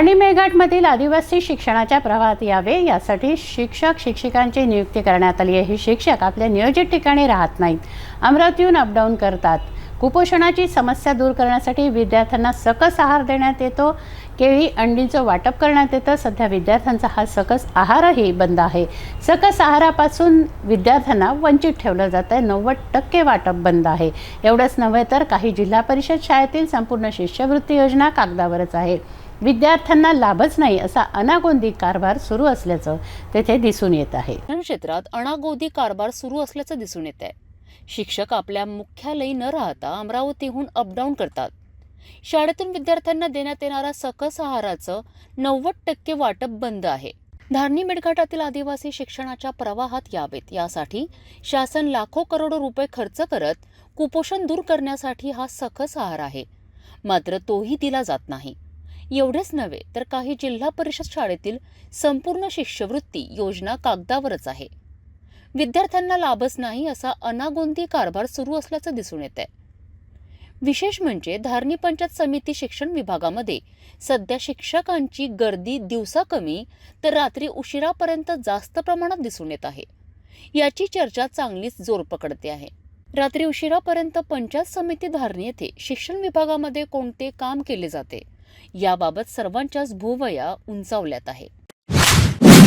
आणि मेळघाटमधील आदिवासी शिक्षणाच्या प्रवाहात यावे यासाठी शिक्षक शिक्षिकांची नियुक्ती करण्यात आली आहे. हे शिक्षक आपल्या नियोजित ठिकाणी राहत नाहीत. अमरावतीहून अपडाऊन करतात. कुपोषणाची समस्या दूर करण्यासाठी विद्यार्थ्यांना सकस आहार देण्यात येतो. केळी अंडीचं वाटप करण्यात येतं. सध्या विद्यार्थ्यांचा हा सकस आहारही बंद आहे. सकस आहारापासून विद्यार्थ्यांना वंचित ठेवलं जात आहे नव्वद टक्के वाटप बंद आहे. एवढंच नव्हे तर काही जिल्हा परिषद शाळेतील संपूर्ण शिष्यवृत्ती योजना कागदावरच आहे. विद्यार्थ्यांना लाभच नाही असा अनागोंदी कारभार सुरू असल्याचं तेथे दिसून येत आहे. शिक्षण क्षेत्रात अनागोंदी कारभार सुरू असल्याचं दिसून येत आहे. शिक्षक आपल्या मुख्यालयी न राहता अमरावतीहून अपडाऊन करतात. शाळेतून विद्यार्थ्यांना देण्यात येणाऱ्या सकस आहाराचं नव्वद टक्के वाटप बंद आहे. धारणी मेळघाटातील आदिवासी शिक्षणाच्या प्रवाहात यावेत. यासाठी शासन लाखो करोडो रुपये खर्च करत कुपोषण दूर करण्यासाठी हा सकस आहार आहे. मात्र तोही दिला जात नाही. एवढेच नव्हे तर काही जिल्हा परिषद शाळेतील संपूर्ण शिष्यवृत्ती योजना कागदावरच आहे. विद्यार्थ्यांना लाभच नाही असा अनागोंदी कारभार सुरू असल्याचं दिसून येत आहे विशेष म्हणजे धारणी पंचायत समिती शिक्षण विभागामध्ये सध्या शिक्षकांची गर्दी दिवसा कमी तर रात्री उशिरापर्यंत जास्त प्रमाणात दिसून येत आहे. याची चर्चा चांगलीच जोर पकडते आहे. रात्री उशिरापर्यंत पंचायत समिती धारणी येथे शिक्षण विभागामध्ये कोणते काम केले जाते? याबाबत सर्वांच्याच भूवया उंचावल्यात आहे.